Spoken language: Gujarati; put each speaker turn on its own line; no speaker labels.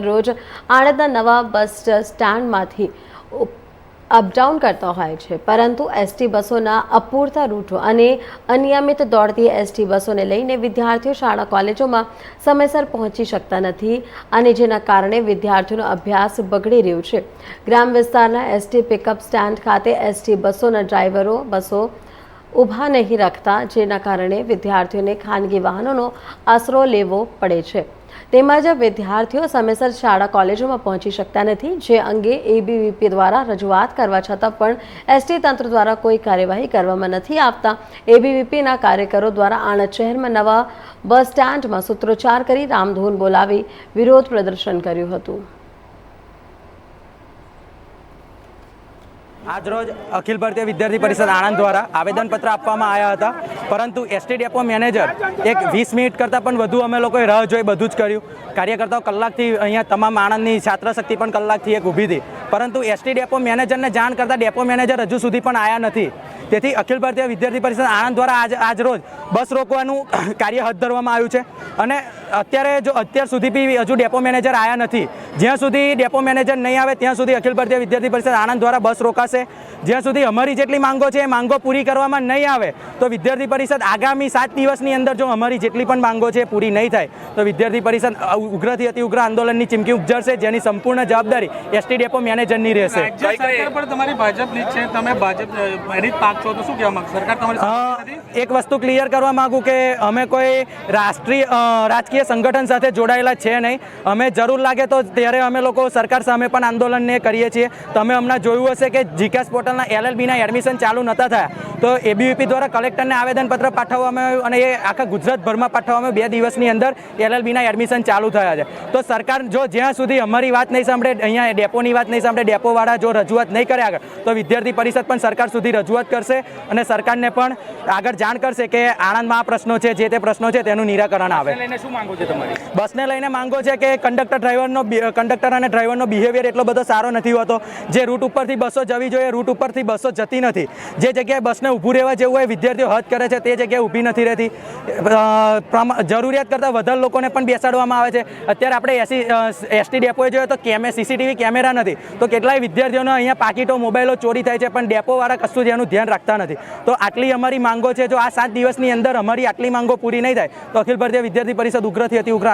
રોજ આણંદના નવા બસ સ્ટેન્ડમાંથી અપડાઉન કરતા હોય છે. પરંતુ એસટી બસોના અપૂરતા રૂટો અને અનિયમિત દોડતી એસટી બસોને લઈને વિદ્યાર્થીઓ શાળા કોલેજોમાં સમયસર પહોંચી શકતા નથી અને જેના કારણે વિદ્યાર્થીઓનો અભ્યાસ બગડી રહ્યો છે. ગ્રામ વિસ્તારના એસટી પિકઅપ સ્ટેન્ડ ખાતે એસટી બસોના ડ્રાઈવરો, બસો ઊભા નહીં રાખતા, જેના કારણે વિદ્યાર્થીઓને ખાનગી વાહનોનો આશરો લેવો પડે છે. તેમજ વિદ્યાર્થીઓ સમયસર શાળા કોલેજોમાં પહોંચી શકતા નથી, જે અંગે એબીવીપી દ્વારા રજૂઆત કરવા છતાં પણ એસટી તંત્ર દ્વારા કોઈ કાર્યવાહી કરવામાં નથી આવતા. એબીવીપીના કાર્યકરો દ્વારા આણંદ શહેરમાં નવા બસ સ્ટેન્ડમાં સૂત્રોચ્ચાર કરી રામધૂન બોલાવી વિરોધ પ્રદર્શન કર્યું હતું.
આજરોજ અખિલ ભારતીય વિદ્યાર્થી પરિષદ આણંદ દ્વારા આવેદનપત્ર આપવામાં આવ્યા હતા. પરંતુ એસટી ડેપો મેનેજર એક વીસ મિનિટ કરતાં પણ વધુ અમે લોકોએ રાહ જોઈ, બધું જ કર્યું. કાર્યકર્તાઓ કલાકથી અહીંયા તમામ આણંદની છાત્રશક્તિ પણ કલાકથી એક ઊભી હતી. પરંતુ એસટી ડેપો મેનેજરને જાણ કરતાં ડેપો મેનેજર હજુ સુધી પણ આવ્યા નથી. તેથી અખિલ ભારતીય વિદ્યાર્થી પરિષદ આણંદ દ્વારા આજ આજ રોજ બસ રોકવાનું કાર્ય હાથ ધરવામાં આવ્યું છે. અને અત્યારે જો અત્યાર સુધી બી હજુ ડેપો મેનેજર આવ્યા નથી. જ્યાં સુધી ડેપો મેનેજર નહીં આવે ત્યાં સુધી અખિલ ભારતીય વિદ્યાર્થી પરિષદ આણંદ દ્વારા બસ રોકાશે. જ્યાં સુધી અમારી જેટલી માંગો છે એ માંગો પૂરી કરવામાં નહીં આવે તો વિદ્યાર્થી પરિષદ આગામી સાત દિવસની અંદર જો અમારી જેટલી પણ માંગો છે પૂરી નહીં થાય તો વિદ્યાર્થી પરિષદ ઉગ્રથી અતિ ઉગ્ર આંદોલનની ચીમકી ઉપજરશે જેની સંપૂર્ણ જવાબદારી એસટી ડેપો મેનેજરની રહેશે.
તમારી ભાજપની છે તમે ભાજપ એની પાક છો તો શું કહેવા માંગો સરકાર તમારી
એક વસ્તુ ક્લિયર કરવા માંગુ કે અમે કોઈ રાષ્ટ્રીય અ, રાજકીય સંગઠન સાથે જોડાયેલા છે નહીં. અમે જરૂર લાગે તો ત્યારે અમે લોકો સરકાર સામે પણ આંદોલનને કરીએ છીએ. તમે હમણાં જોયું હશે કે જીકેસ પોર્ટલના એલએલબીના એડમિશન ચાલુ નહોતા થયા. તો એબીવીપી દ્વારા કલેક્ટરને આવેદનપત્ર પાઠવવામાં આવ્યું અને એ આખા ગુજરાતભરમાં પાઠવવામાં. બે દિવસની અંદર એલએલબીના એડમિશન ચાલુ થયા છે. તો સરકાર જો જ્યાં સુધી અમારી વાત નહીં સાંભળે, અહીંયા ડેપોની વાત નહીં સાંભળે, ડેપોવાળા જો રજૂઆત નહીં કરે આગળ, તો વિદ્યાર્થી પરિષદ પણ સરકાર સુધી રજૂઆત કરશે અને સરકારને પણ આગળ જાણ કરશે કે આણંદમાં આ પ્રશ્નો છે, જે તે પ્રશ્નો છે તેનું નિરાકરણ આવે.
શું માંગો છે તમારી?
બસને લઈને માંગો છે કે કંડક્ટર ડ્રાઈવરનો કંડક્ટર અને ડ્રાઈવરનો બિહેવિયર એટલો બધો સારો નથી હોતો. જે રૂટ ઉપરથી બસો જવી જોઈએ રૂટ ઉપરથી બસો જતી નથી. જે જગ્યાએ બસને ઊભું રહેવા જેવું હોય, વિદ્યાર્થીઓ હદ કરે છે, તે જગ્યાએ ઊભી નથી રહેતી. જરૂરિયાત કરતાં વધારે લોકોને પણ બેસાડવામાં આવે છે. અત્યારે આપણે એસી એસટી ડેપોએ જોઈએ તો કેમે, સીસીટીવી કેમેરા નથી. તો કેટલાય વિદ્યાર્થીઓનો અહીંયા પાકીટો, મોબાઈલો ચોરી થાય છે, પણ ડેપોવાળા કશું જ એનું ધ્યાન રાખતા નથી. તો આટલી અમારી માંગો છે, જો આ સાત દિવસની અંદર અમારી આટલી માંગો પૂરી નહીં થાય, તો અખિલ ભારતીય વિદ્યાર્થી પરિષદ ઉગ્રથી અતિ ઉગ્ર